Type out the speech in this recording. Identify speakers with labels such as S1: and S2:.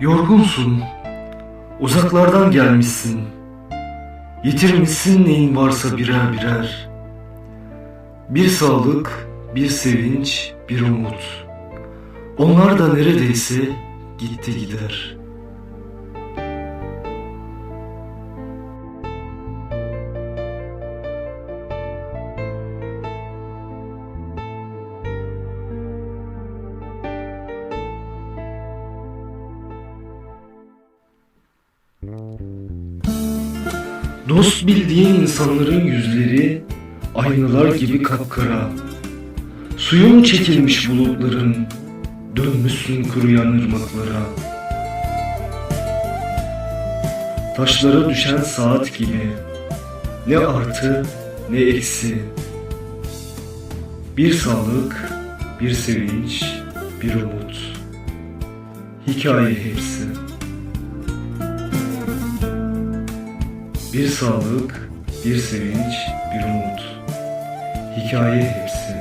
S1: Yorgunsun, uzaklardan gelmişsin. Yitirmişsin neyin varsa birer birer. Bir sağlık, bir sevinç, bir umut. Onlar da neredeyse gitti gider. Dost bildiğin insanların yüzleri aynalar gibi kapkara. Suyun çekilmiş bulutların dönmüşsün kuruyan ırmaklara. Taşlara düşen saat gibi ne artı ne eksi. Bir sağlık, bir sevinç, bir umut. Hikaye hepsi. Bir sağlık, bir sevinç, bir umut. Hikaye hepsi.